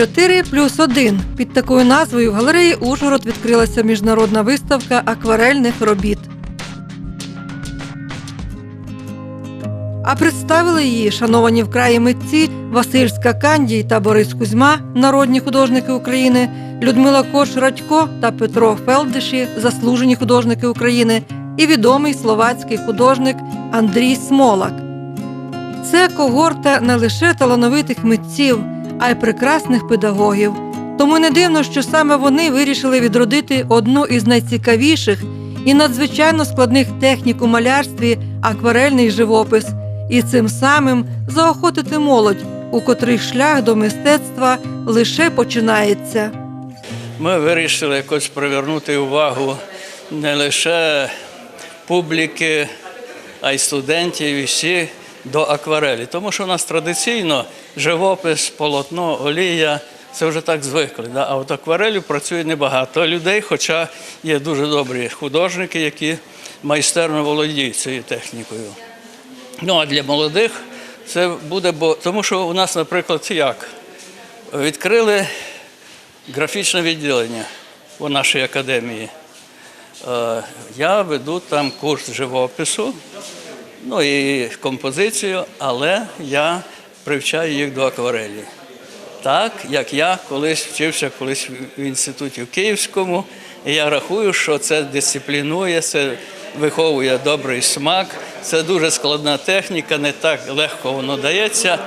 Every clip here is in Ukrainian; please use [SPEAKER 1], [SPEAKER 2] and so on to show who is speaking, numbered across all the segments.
[SPEAKER 1] 4 плюс 1. Під такою назвою в галереї Ужгород відкрилася міжнародна виставка акварельних робіт. А представили її шановані в краї митці Василь Скакандій та Борис Кузьма, народні художники України, Людмила Кош Радько та Петро Фелдиші, заслужені художники України, і відомий словацький художник Андрій Смолак. Це когорта не лише талановитих митців, а й прекрасних педагогів. Тому не дивно, що саме вони вирішили відродити одну із найцікавіших і надзвичайно складних технік у малярстві акварельний живопис, і цим самим заохотити молодь, у котрий шлях до мистецтва лише починається.
[SPEAKER 2] Ми вирішили якось привернути увагу не лише публіки, а й студентів і всі до акварелі. Тому що у нас традиційно живопис, полотно, олія це вже так звикли. Да? А от акварелю працює небагато людей, хоча є дуже добрі художники, які майстерно володіють цією технікою. Ну а для молодих це буде, бо тому що у нас, наприклад, як? Відкрили графічне відділення у нашій академії. Е, Я веду там курс живопису, ну і композицію, але я привчаю їх до акварелі. Так, як я колись вчився колись в інституті в Київському, і я рахую, що це дисциплінує, це виховує добрий смак. Це дуже складна техніка, не так легко воно дається.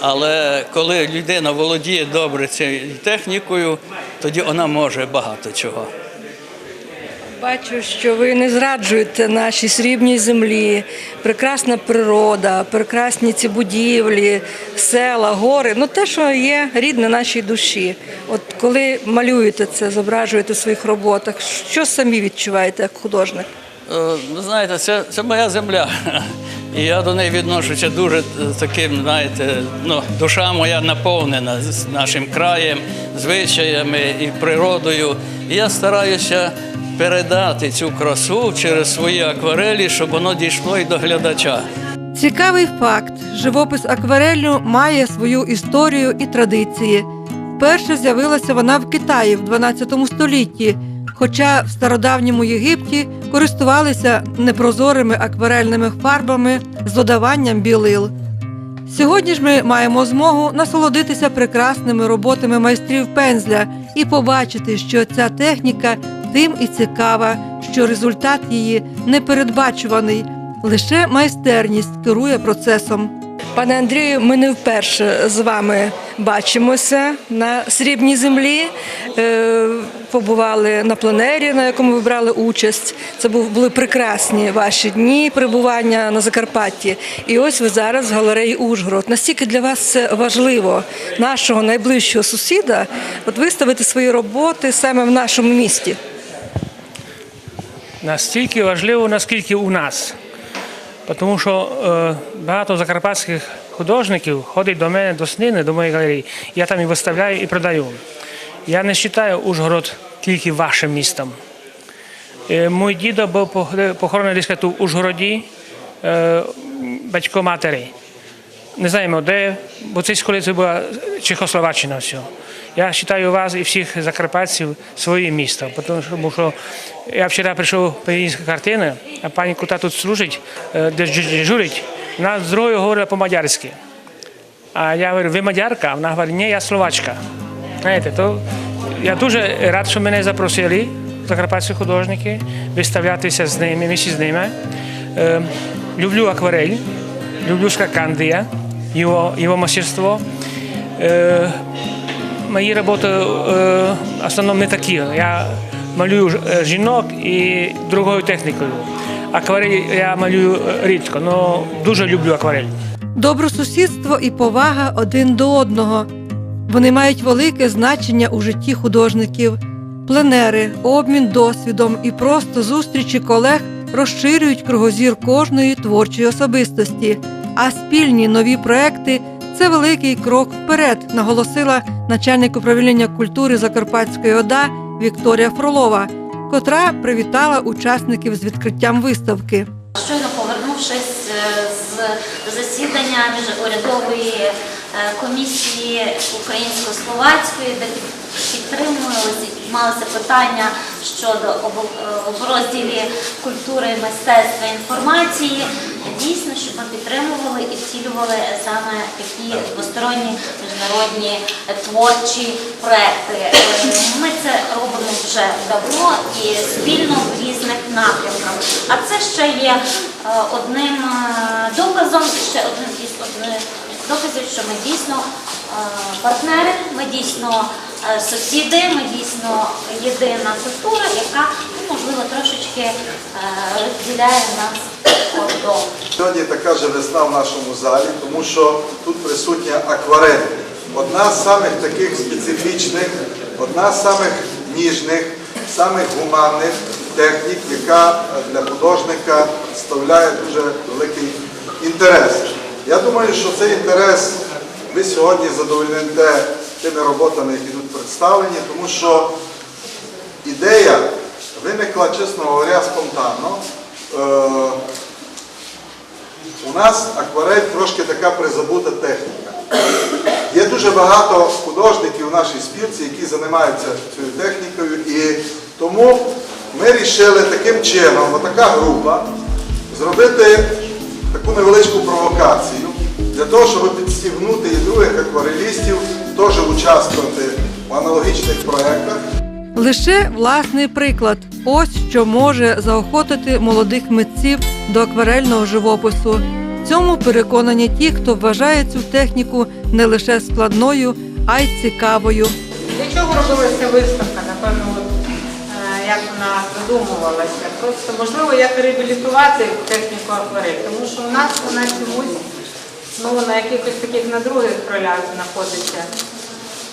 [SPEAKER 2] Але коли людина володіє добре цією технікою, тоді вона може багато чого.
[SPEAKER 1] Бачу, що ви не зраджуєте нашій срібній землі, прекрасна природа, прекрасні ці будівлі, села, гори. Ну те, що є рідне нашій душі. От коли малюєте це, зображуєте в своїх роботах, що самі відчуваєте як художник?
[SPEAKER 2] Е, Ви знаєте, це, це моя земля. І я до неї відношуся дуже е, таким, знаєте, ну, душа моя наповнена з нашим краєм, звичаями і природою. І я стараюся передати цю красу через свої акварелі, щоб воно дійшло і до глядача.
[SPEAKER 1] Цікавий факт: живопис аквареллю має свою історію і традиції. Вперше з'явилася вона в Китаї в 12 столітті, хоча в стародавньому Єгипті користувалися непрозорими акварельними фарбами з додаванням білил. Сьогодні ж ми маємо змогу насолодитися прекрасними роботами майстрів пензля і побачити, що ця техніка тим і цікава, що результат її непередбачуваний, лише майстерність керує процесом. Пане Андрію, ми не вперше з вами бачимося на срібній землі. Е, Побували на пленері, на якому ви брали участь. Це були прекрасні ваші дні перебування на Закарпатті. І ось ви зараз в галереї Ужгород. Настільки для вас це важливо, нашого найближчого сусіда, от виставити свої роботи саме в нашому місті.
[SPEAKER 3] Настільки важливо, наскільки у нас. Тому що е, багато закарпатських художників ходить до мене до Снини, до моєї галереї. Я там і виставляю, і продаю. Я не вважаю Ужгород тільки вашим містом. Е, мій дідо був пох- похоронений десь в Ужгороді, е, батько матері. Не знаємо де, бо це коли це була Чехословаччина все. Я вважаю вас і всіх закарпатців своїм містом, тому що, я вчора прийшов українська картина, а пані, яка тут служить, е, де дежурить, вона з другою говорила по-мадярськи. А я говорю, ви мадярка? Вона говорить, ні, я словачка. Знаєте, то я дуже рад, що мене запросили, закарпатські художники, виставлятися з ними, місці з ними. Е, люблю акварель, люблю скакандия, його, його мастерство. Е, мої роботи е, в основному не такі. Я малюю е, жінок і другою технікою. Акварель я малюю е, рідко, але дуже люблю акварель.
[SPEAKER 1] Добросусідство і повага один до одного. Вони мають велике значення у житті художників. Пленери, обмін досвідом і просто зустрічі колег розширюють кругозір кожної творчої особистості. А спільні нові проекти це великий крок вперед, наголосила начальник управління культури Закарпатської ОДА Вікторія Фролова, котра привітала учасників з відкриттям виставки.
[SPEAKER 4] Щойно повернувшись е, з засідання міжурядової е, комісії українсько-словацької, де підтримувалися, малося питання щодо обо- е, культури, мистецтва інформації. Дійсно, щоб ми підтримували і втілювали саме такі двосторонні міжнародні творчі проекти. Ми це робимо вже давно і спільно в різних напрямках. А це ще є е, одним е, доказом, ще одним із доказів, що ми дійсно е, партнери, ми дійсно сусіди, ми дійсно єдина культура, яка ну, можливо трошечки е, розділяє нас кордон.
[SPEAKER 5] Сьогодні така же весна в нашому залі, тому що тут присутня акварель. Одна з самих таких специфічних, одна з самих ніжних, самих гуманних технік, яка для художника представляє дуже великий інтерес. Я думаю, що цей інтерес ви сьогодні задовольните тими роботами, які тут представлені, тому що ідея виникла, чесно говоря, спонтанно. Е, у нас акварель трошки така призабута техніка. Є дуже багато художників у нашій спілці, які займаються цією технікою, і тому ми вирішили таким чином, отака група, зробити таку невеличку провокацію для того, щоб підстігнути і других акварелістів теж участвувати в аналогічних проєктах.
[SPEAKER 1] Лише власний приклад. Ось що може заохотити молодих митців до акварельного живопису. Цьому переконані ті, хто вважає цю техніку не лише складною, а й цікавою.
[SPEAKER 6] Для чого робилася виставка? Напевно, от, е, як вона задумувалася. Просто можливо, як реабілітувати техніку акварель, тому що у нас вона чомусь ну, на якихось таких на других ролях знаходиться.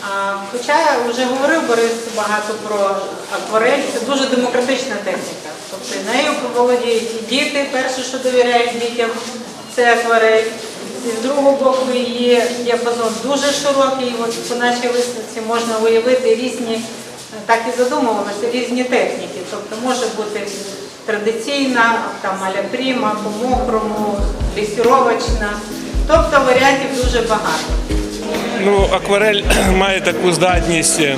[SPEAKER 6] А, хоча вже говорив Борис багато про акварель, це дуже демократична техніка. Тобто нею володіють і діти, перше, що довіряють дітям, це акварель. І з другого боку її діапазон дуже широкий. От по нашій виставці можна уявити різні, так і задумувалися, різні техніки. Тобто може бути традиційна, там аля-пріма, по-мокрому, лісіровочна. Тобто варіантів дуже багато.
[SPEAKER 7] Ну, акварель має таку здатність е,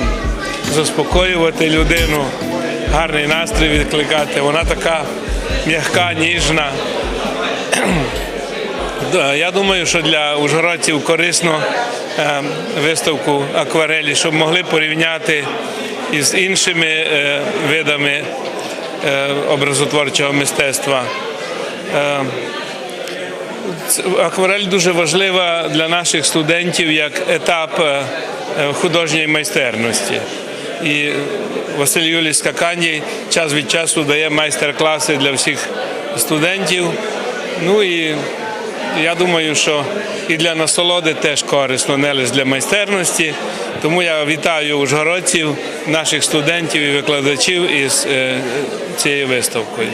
[SPEAKER 7] заспокоювати людину, гарний настрій відкликати. Вона така м'яка, ніжна. Я думаю, що для ужгородців корисно е, виставку акварелі, щоб могли порівняти із іншими е, видами образотворчого мистецтва. Акварель дуже важлива для наших студентів як етап е, е, художньої майстерності. І Василь Юлій Скаканій час від часу дає майстер-класи для всіх студентів. Ну і я думаю, що і для насолоди теж корисно, не лише для майстерності. Тому я вітаю ужгородців, наших студентів і викладачів із е, цією виставкою.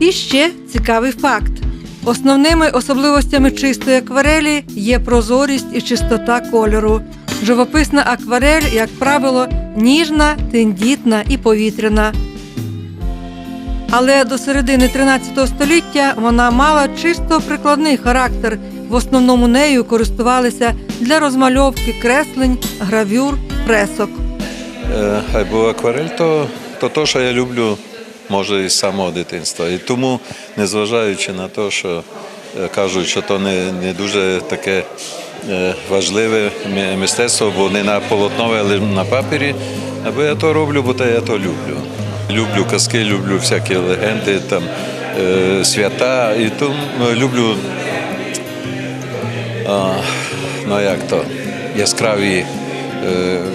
[SPEAKER 1] І ще цікавий факт. Основними особливостями чистої акварелі є прозорість і чистота кольору. Живописна акварель, як правило, ніжна, тендітна і повітряна. Але до середини 13 століття вона мала чисто прикладний характер. В основному нею користувалися для розмальовки креслень, гравюр, фресок.
[SPEAKER 8] Е, Або акварель, то, то то, що я люблю, може, із самого дитинства. І тому, незважаючи на те, що е, кажуть, що то не, не дуже таке е, важливе мистецтво, бо не на полотнове, але на папері, або я то роблю, бо я то люблю. Люблю казки, люблю всякі легенди, там, е, свята, і тому люблю ну як то, яскраві,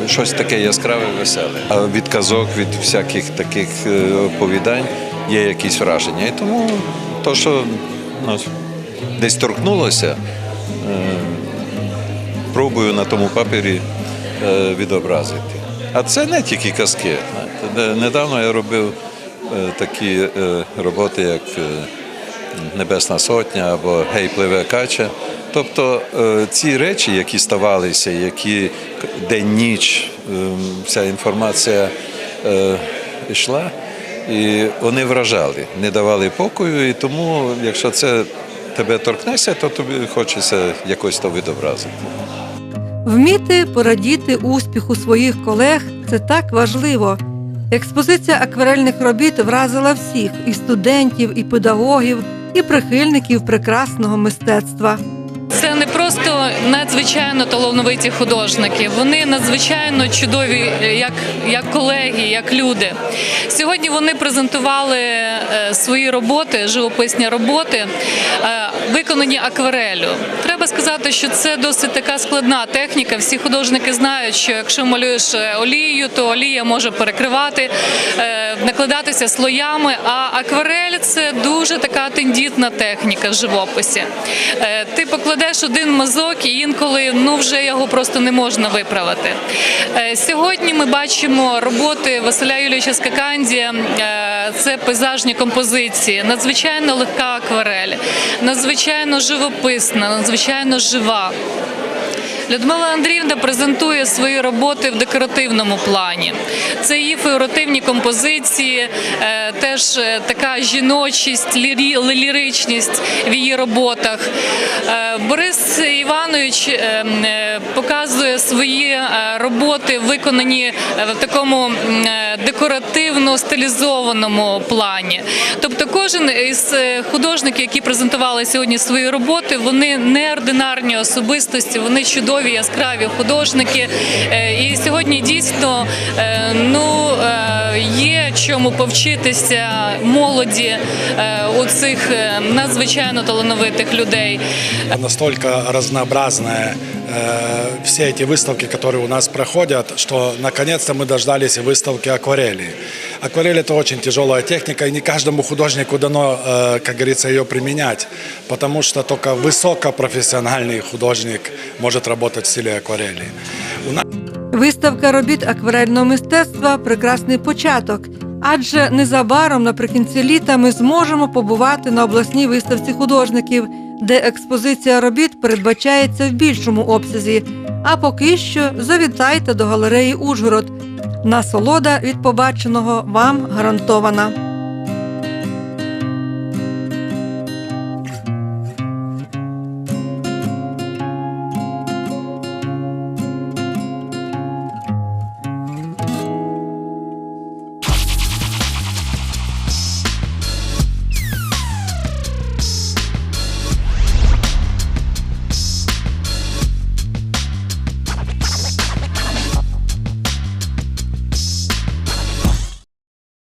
[SPEAKER 8] щось таке яскраве, веселе. А від казок, від всяких таких е, оповідань є якісь враження. І тому то, що ну, десь торкнулося, е, пробую на тому папері е, відобразити. А це не тільки казки. Недавно я робив е, такі е, роботи, як е, Небесна Сотня або Гей пливе кача. Тобто е, ці речі, які ставалися, які день-ніч, е, вся інформація е, йшла, І вони вражали, не давали покою. І тому, якщо це тебе торкнеться, то тобі хочеться якось то відобразити.
[SPEAKER 1] Вміти порадіти успіху своїх колег це так важливо. Експозиція акварельних робіт вразила всіх і студентів, і педагогів, і прихильників прекрасного мистецтва.
[SPEAKER 9] Це не просто надзвичайно талановиті художники. Вони надзвичайно чудові, е, як, як колеги, як люди. Сьогодні вони презентували е, свої роботи, живописні роботи, е, виконані акварелю. Треба сказати, що це досить така складна техніка. Всі художники знають, що якщо малюєш олією, то олія може перекривати, накладатися слоями. А акварель це дуже така тендітна техніка в живописі. Ти покладеш один мазок, і інколи ну вже його просто не можна виправити. Е, Сьогодні ми бачимо роботи Василя Юлійовича Скакандія. Е, Це пейзажні композиції, надзвичайно легка акварель, надзвичайно живописна, надзвичайно жива. Людмила Андріївна презентує свої роботи в декоративному плані. Це її фігуративні композиції, е, теж е, така жіночість, ліричність в її роботах. Е, Борис Іванович е, м, е, показує свої роботи, виконані е, в такому е, декоративно стилізованому плані. Тобто, кожен із е, художників, які презентували сьогодні свої роботи, вони неординарні особистості, вони чудові, яскраві художники. І сьогодні дійсно ну, є чому повчитися молоді у цих надзвичайно талановитих людей.
[SPEAKER 10] Настолько разнообразная э, все эти выставки, которые у нас проходят, что наконец-то мы дождались и выставки акварели. Акварель это очень тяжелая техника, и не каждому художнику дано, э, как говорится, ее применять, потому что только высокопрофессиональный художник может работать в стиле акварели. У нас
[SPEAKER 1] Виставка робіт акварельного мистецтва прекрасний початок. Адже незабаром наприкінці літа ми зможемо побувати на обласній виставці художників, де експозиція робіт передбачається в більшому обсязі. А поки що завітайте до галереї Ужгород. Насолода від побаченого вам гарантована.